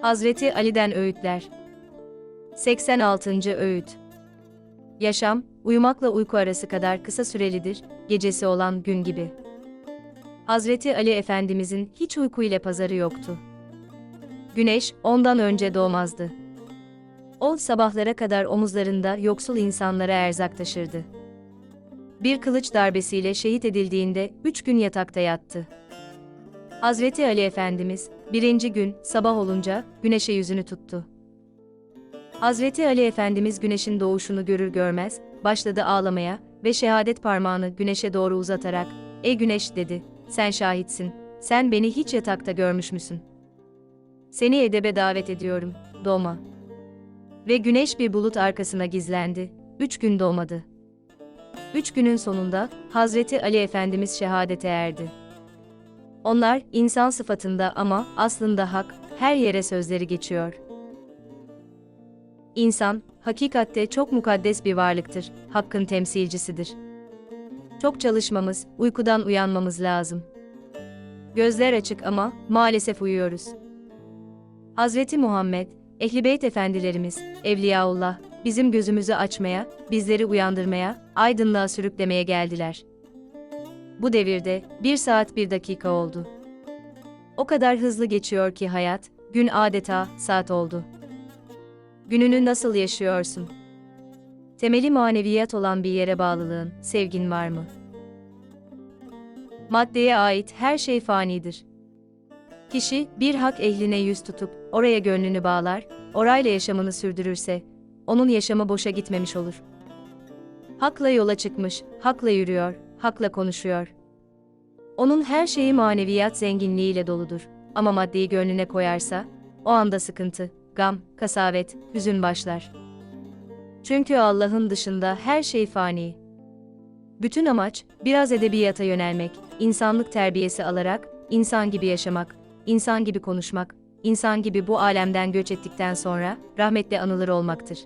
Hazreti Ali'den Öğütler 86. Öğüt Yaşam, uyumakla uyku arası kadar kısa sürelidir, gecesi olan gün gibi. Hazreti Ali Efendimizin hiç uyku ile pazarı yoktu. Güneş, ondan önce doğmazdı. O, sabahlara kadar omuzlarında yoksul insanlara erzak taşırdı. Bir kılıç darbesiyle şehit edildiğinde üç gün yatakta yattı. Hazreti Ali Efendimiz, birinci gün, sabah olunca, güneşe yüzünü tuttu. Hazreti Ali Efendimiz güneşin doğuşunu görür görmez, başladı ağlamaya ve şehadet parmağını güneşe doğru uzatarak, ''Ey güneş'' dedi, ''Sen şahitsin, sen beni hiç yatakta görmüş müsün? Seni edebe davet ediyorum, doğma.'' Ve güneş bir bulut arkasına gizlendi, üç gün doğmadı. Üç günün sonunda, Hazreti Ali Efendimiz şehadete erdi. Onlar, insan sıfatında ama, aslında hak, her yere sözleri geçiyor. İnsan, hakikatte çok mukaddes bir varlıktır, hakkın temsilcisidir. Çok çalışmamız, uykudan uyanmamız lazım. Gözler açık ama, maalesef uyuyoruz. Hazreti Muhammed, Ehli Beyt efendilerimiz, Evliyaullah, bizim gözümüzü açmaya, bizleri uyandırmaya, aydınlığa sürüklemeye geldiler. Bu devirde, bir saat bir dakika oldu. O kadar hızlı geçiyor ki hayat, gün adeta, saat oldu. Gününü nasıl yaşıyorsun? Temeli maneviyat olan bir yere bağlılığın, sevgin var mı? Maddeye ait her şey fanidir. Kişi, bir hak ehline yüz tutup, oraya gönlünü bağlar, orayla yaşamını sürdürürse, onun yaşamı boşa gitmemiş olur. Hakla yola çıkmış, hakla yürüyor, hakla konuşuyor. Onun her şeyi maneviyat zenginliğiyle doludur. Ama maddeyi gönlüne koyarsa, o anda sıkıntı, gam, kasavet, hüzün başlar. Çünkü Allah'ın dışında her şey fani. Bütün amaç, biraz edebiyata yönelmek, insanlık terbiyesi alarak, insan gibi yaşamak, insan gibi konuşmak, insan gibi bu alemden göç ettikten sonra, rahmetle anılır olmaktır.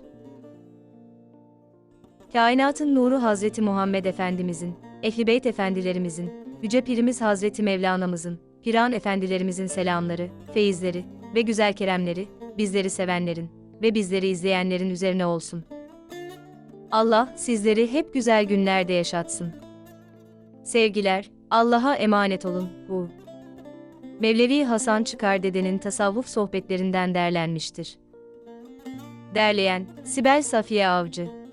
Kainatın nuru Hazreti Muhammed Efendimizin, Ehli Efendilerimizin, Yüce Pirimiz Hazreti Mevlana'mızın, Piran Efendilerimizin selamları, feyizleri ve güzel keremleri, bizleri sevenlerin ve bizleri izleyenlerin üzerine olsun. Allah sizleri hep güzel günlerde yaşatsın. Sevgiler, Allah'a emanet olun. Bu Mevlevi Hasan Çıkar Dede'nin tasavvuf sohbetlerinden derlenmiştir. Derleyen Sibel Safiye Avcı